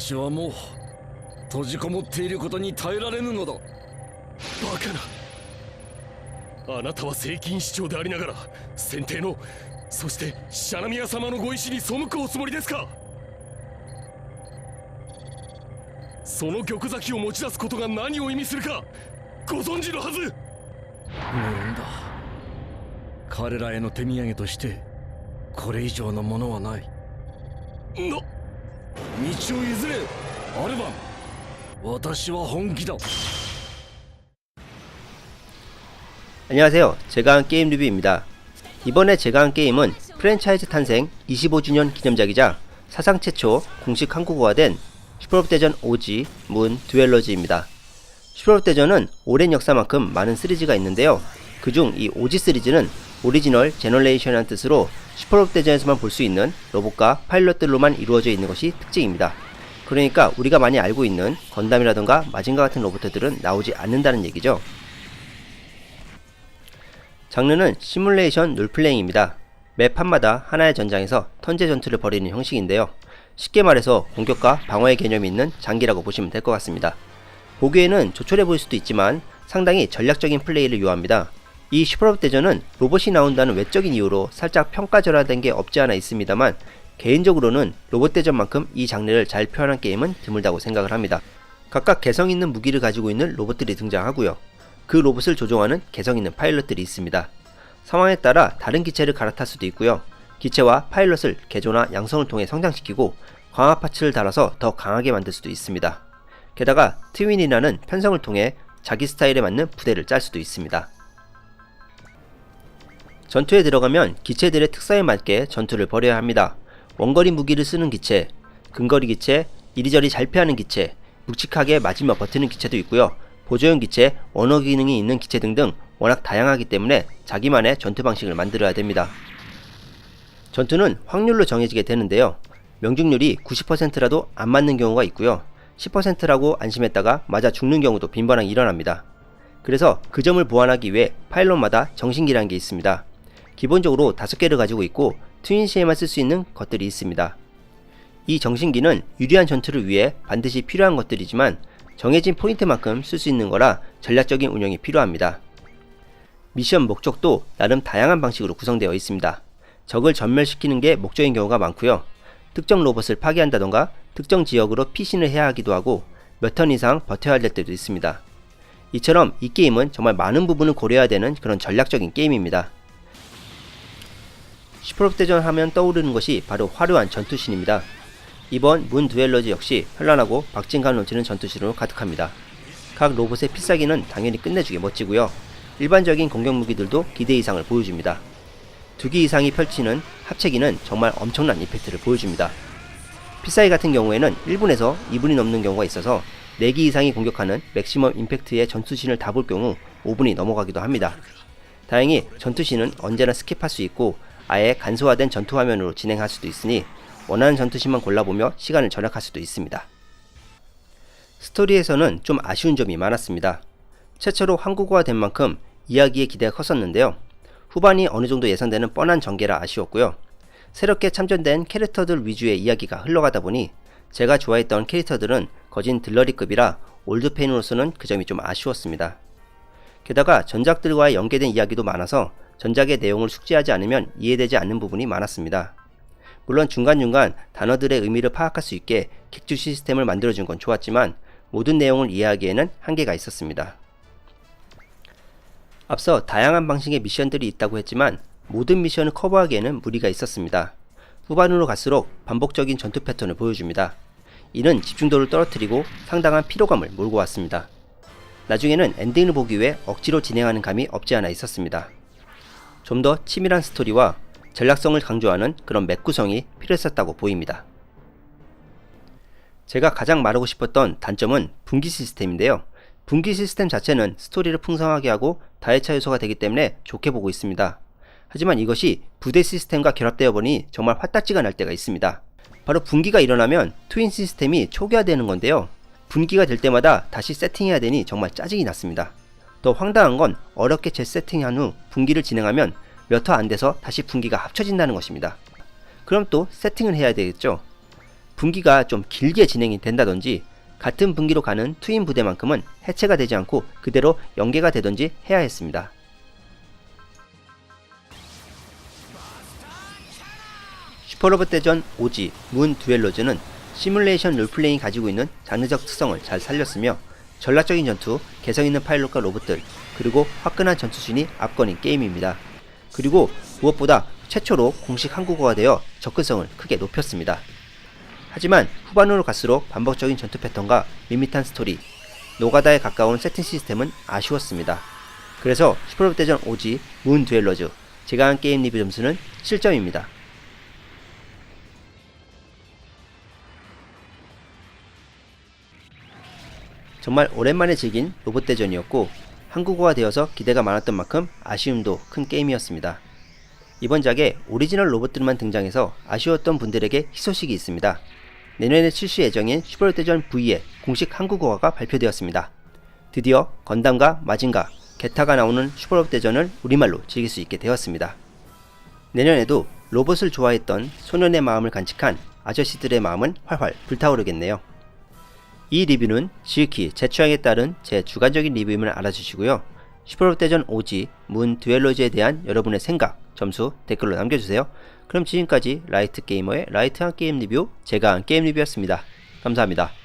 私はもう閉じこもっていることに耐えられぬのだ。バカな。あなたは聖金市長でありながら先帝のそしてシャナミヤ様のご意志に背くおつもりですか？その玉咲を持ち出すことが何を意味するかご存知のはず。無論だ。彼らへの手土産としてこれ以上のものはない。な 道を譲れアルバン私は本気だ 안녕하세요. 제가 한 게임 리뷰입니다. 이번에 제가 한 게임은 프랜차이즈 탄생 25주년 기념작이자 사상 최초 공식 한국어가 된 슈퍼롭 대전 오지 문 듀엘러즈입니다. 슈퍼롭 대전은 오랜 역사만큼 많은 시리즈가 있는데요. 그중 이 오지 시리즈는 오리지널 제너레이션이라는 뜻으로 슈퍼롭 대전에서만 볼 수 있는 로봇과 파일럿들로만 이루어져 있는 것이 특징입니다. 그러니까 우리가 많이 알고 있는 건담이라던가 마징가 같은 로봇들은 나오지 않는다는 얘기죠. 장르는 시뮬레이션 롤플레잉입니다. 매 판마다 하나의 전장에서 턴제 전투를 벌이는 형식인데요. 쉽게 말해서 공격과 방어의 개념이 있는 장기라고 보시면 될 것 같습니다. 보기에는 조촐해 보일 수도 있지만 상당히 전략적인 플레이를 요합니다. 이 슈퍼롭 대전은 로봇이 나온다는 외적인 이유로 살짝 평가절하된 게 없지 않아 있습니다만 개인적으로는 로봇 대전만큼 이 장르를 잘 표현한 게임은 드물다고 생각을 합니다. 각각 개성 있는 무기를 가지고 있는 로봇들이 등장하고요. 그 로봇을 조종하는 개성 있는 파일럿들이 있습니다. 상황에 따라 다른 기체를 갈아탈 수도 있고요. 기체와 파일럿을 개조나 양성을 통해 성장시키고 강화 파츠를 달아서 더 강하게 만들 수도 있습니다. 게다가 트윈이라는 편성을 통해 자기 스타일에 맞는 부대를 짤 수도 있습니다. 전투에 들어가면 기체들의 특성에 맞게 전투를 벌여야 합니다. 원거리 무기를 쓰는 기체, 근거리 기체, 이리저리 잘 피하는 기체, 묵직하게 맞으며 버티는 기체도 있고요. 보조용 기체, 원어 기능이 있는 기체 등등 워낙 다양하기 때문에 자기만의 전투 방식을 만들어야 됩니다. 전투는 확률로 정해지게 되는데요. 명중률이 90%라도 안 맞는 경우가 있고요. 10%라고 안심했다가 맞아 죽는 경우도 빈번하게 일어납니다. 그래서 그 점을 보완하기 위해 파일럿마다 정신기라는 게 있습니다. 기본적으로 5개를 가지고 있고 트윈 시에만 쓸 수 있는 것들이 있습니다. 이 정신기는 유리한 전투를 위해 반드시 필요한 것들이지만 정해진 포인트만큼 쓸 수 있는 거라 전략적인 운영이 필요합니다. 미션 목적도 나름 다양한 방식으로 구성되어 있습니다. 적을 전멸시키는 게 목적인 경우가 많고요. 특정 로봇을 파괴한다던가 특정 지역으로 피신을 해야 하기도 하고 몇 턴 이상 버텨야 할 때도 있습니다. 이처럼 이 게임은 정말 많은 부분을 고려해야 되는 그런 전략적인 게임입니다. 슈퍼롭 대전 하면 떠오르는 것이 바로 화려한 전투신입니다. 이번 문 듀엘러즈 역시 현란하고 박진감 넘치는 전투신으로 가득합니다. 각 로봇의 필살기는 당연히 끝내주게 멋지고요. 일반적인 공격 무기들도 기대 이상을 보여줍니다. 두기 이상이 펼치는 합체기는 정말 엄청난 이펙트를 보여줍니다. 필살기 같은 경우에는 1분에서 2분이 넘는 경우가 있어서 4기 이상이 공격하는 맥시멈 임팩트의 전투신을 다 볼 경우 5분이 넘어가기도 합니다. 다행히 전투신은 언제나 스킵할 수 있고 아예 간소화된 전투 화면으로 진행할 수도 있으니 원하는 전투신만 골라보며 시간을 절약할 수도 있습니다. 스토리에서는 좀 아쉬운 점이 많았습니다. 최초로 한국어가 된 만큼 이야기의 기대가 컸었는데요. 후반이 어느 정도 예상되는 뻔한 전개라 아쉬웠고요. 새롭게 참전된 캐릭터들 위주의 이야기가 흘러가다 보니 제가 좋아했던 캐릭터들은 거진 들러리급이라 올드팬으로서는 그 점이 좀 아쉬웠습니다. 게다가 전작들과의 연계된 이야기도 많아서 전작의 내용을 숙지하지 않으면 이해되지 않는 부분이 많았습니다. 물론 중간중간 단어들의 의미를 파악할 수 있게 객주 시스템을 만들어준 건 좋았지만 모든 내용을 이해하기에는 한계가 있었습니다. 앞서 다양한 방식의 미션들이 있다고 했지만 모든 미션을 커버하기에는 무리가 있었습니다. 후반으로 갈수록 반복적인 전투 패턴을 보여줍니다. 이는 집중도를 떨어뜨리고 상당한 피로감을 몰고 왔습니다. 나중에는 엔딩을 보기 위해 억지로 진행하는 감이 없지 않아 있었습니다. 좀 더 치밀한 스토리와 전략성을 강조하는 그런 맵 구성이 필요했었다고 보입니다. 제가 가장 말하고 싶었던 단점은 분기 시스템인데요. 분기 시스템 자체는 스토리를 풍성하게 하고 다회차 요소가 되기 때문에 좋게 보고 있습니다. 하지만 이것이 부대 시스템과 결합되어 보니 정말 화딱지가 날 때가 있습니다. 바로 분기가 일어나면 트윈 시스템이 초기화되는 건데요. 분기가 될 때마다 다시 세팅해야 되니 정말 짜증이 났습니다. 더 황당한 건 어렵게 재세팅한 후 분기를 진행하면 몇 화 안 돼서 다시 분기가 합쳐진다는 것입니다. 그럼 또 세팅을 해야 되겠죠. 분기가 좀 길게 진행이 된다든지 같은 분기로 가는 트윈 부대만큼은 해체가 되지 않고 그대로 연계가 되든지 해야 했습니다. 슈퍼로봇 대전 오지 문 듀엘로즈는 시뮬레이션 롤플레잉이 가지고 있는 장르적 특성을 잘 살렸으며 전략적인 전투, 개성 있는 파일럿과 로봇들, 그리고 화끈한 전투신이 압권인 게임입니다. 그리고 무엇보다 최초로 공식 한국어가 되어 접근성을 크게 높였습니다. 하지만 후반으로 갈수록 반복적인 전투 패턴과 밋밋한 스토리, 노가다에 가까운 세팅 시스템은 아쉬웠습니다. 그래서 슈퍼로봇 대전 오지 문 듀엘러즈 제가 한 게임 리뷰 점수는 7점입니다. 정말 오랜만에 즐긴 로봇 대전이었고 한국어가 되어서 기대가 많았던 만큼 아쉬움도 큰 게임이었습니다. 이번 작에 오리지널 로봇들만 등장해서 아쉬웠던 분들에게 희소식이 있습니다. 내년에 출시 예정인 슈퍼로봇 대전 V의 공식 한국어가 발표되었습니다. 드디어 건담과 마징가, 게타가 나오는 슈퍼로봇 대전을 우리말로 즐길 수 있게 되었습니다. 내년에도 로봇을 좋아했던 소년의 마음을 간직한 아저씨들의 마음은 활활 불타오르겠네요. 이 리뷰는 지극히 제 취향에 따른 제 주관적인 리뷰임을 알아주시고요. 슈퍼로봇 대전 오지 문 듀엘로즈에 대한 여러분의 생각, 점수 댓글로 남겨주세요. 그럼 지금까지 라이트 게이머의 라이트한 게임 리뷰 제가 한 게임 리뷰였습니다. 감사합니다.